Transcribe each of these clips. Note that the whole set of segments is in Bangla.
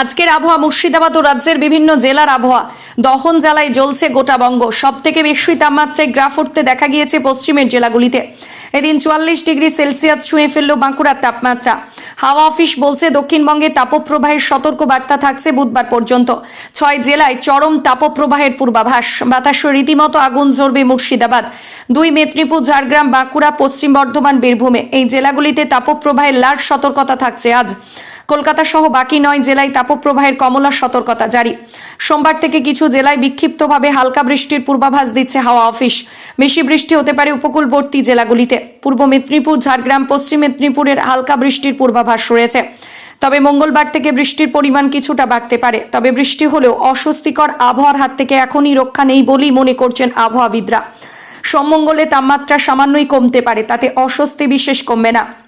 আজকের আবহাওয়া মুর্শিদাবাদ ও রাজ্যের বিভিন্ন জেলার আবহাওয়া। দহন জ্বালায় জ্বলছে গোটা বঙ্গ। সব থেকে বেশি তাপমাত্রায় গ্রাফ উঠতে দেখা গিয়েছে পশ্চিমের জেলাগুলিতে। এদিন চুয়াল্লিশ ডিগ্রি সেলসিয়াস ছুঁয়ে ফেলল বাঁকুড়ার তাপমাত্রা। হাওয়া অফিস বলছে, দক্ষিণবঙ্গে তাপপ্রবাহের সতর্ক বার্তা থাকছে বুধবার পর্যন্ত। ছয় জেলায় চরম তাপপ্রবাহের পূর্বাভাস। বাতাস রীতিমতো আগুন জ্বলবে মুর্শিদাবাদ। দুই মেদিনীপুর, ঝাড়গ্রাম, বাঁকুড়া, পশ্চিম বর্ধমান, বীরভূমে। এই জেলাগুলিতে তাপপ্রবাহের লাল সতর্কতা থাকছে আজ। কলকাতা সহ বাকি নয় জেলায় তাপপ্রবাহের কমলা সতর্কতা জারি। সোমবার থেকে কিছু জেলায় বিক্ষিপ্তভাবে হালকা বৃষ্টির পূর্বাভাস দিচ্ছে হাওয়া অফিস। বেশি বৃষ্টি হতে পারে উপকূলবর্তী জেলাগুলিতে। পূর্ব মেদিনীপুর, ঝাড়গ্রাম, পশ্চিম মেদিনীপুরের হালকা বৃষ্টির পূর্বাভাস রয়েছে। তবে মঙ্গলবার থেকে বৃষ্টির পরিমাণ কিছুটা বাড়তে পারে। তবে বৃষ্টি হলেও অস্বস্তিকর আবহাওয়ার হাত থেকে এখনই রক্ষা নেই বলেই মনে করছেন আবহাওয়াবিদরা। সমমঙ্গলে তাপমাত্রা সামান্যই কমতে পারে, তাতে অস্বস্তি বিশেষ কমবে না।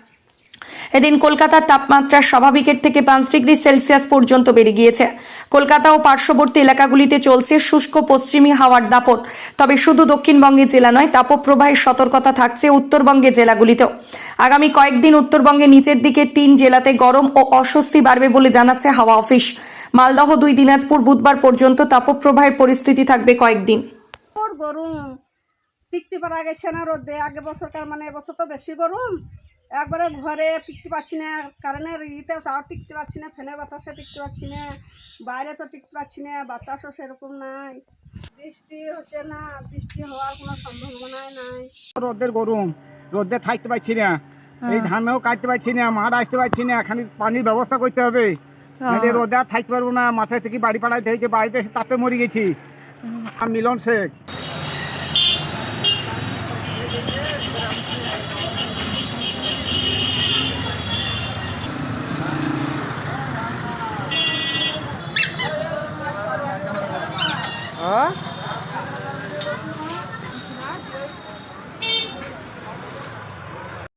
এদিন কলকাতার তাপমাত্রা স্বাভাবিকের থেকে পাঁচ ডিগ্রি সেলসিয়াস পর্যন্ত বেড়ে গিয়েছে। কলকাতা ও পার্শ্ববর্তী এলাকাগুলিতে চলছে শুষ্ক পশ্চিমী হাওয়ার দাপট। তবে শুধু দক্ষিণবঙ্গে জেলা নয়, তাপপ্রবাহের সতর্কতা থাকছে উত্তরবঙ্গে জেলাগুলিতেও। আগামী কয়েকদিন উত্তরবঙ্গে নিচের দিকে তিন জেলাতে গরম ও অস্বস্তি বাড়বে বলে জানাচ্ছে হাওয়া অফিস। মালদহ দুই, দিনাজপুর বুধবার পর্যন্ত তাপপ্রবাহের পরিস্থিতি থাকবে কয়েকদিন। গরম। টিকতে পারা গেছে না রোদে। আগে বছরকার মানে এবছর তো বেশি গরম। একবারে ঘরে টিকতে পারছি না কারেন্টের ইতে তাও টিকতে পারছি না ফ্যানের বাতাসে টিকতে পারছি না বাইরে তো টিকতে পারছি না বাতাসও সেরকম নাই। বৃষ্টি হচ্ছে না বৃষ্টি হওয়ার কোনো সম্ভাবনাই নাই। রোদের গরম রোদে থাকতে পারছি না এই ধানও কাটতে পারছি না মাঠ আসতে পারছি না এখানে পানির ব্যবস্থা করতে হবে। রোদে আর থাকতে পারব না মাথায় থেকে বাড়ি পাড়াইতে হয়েছে বাড়িতে তাপে মরে গেছি। আমি মিলন শেখ। ও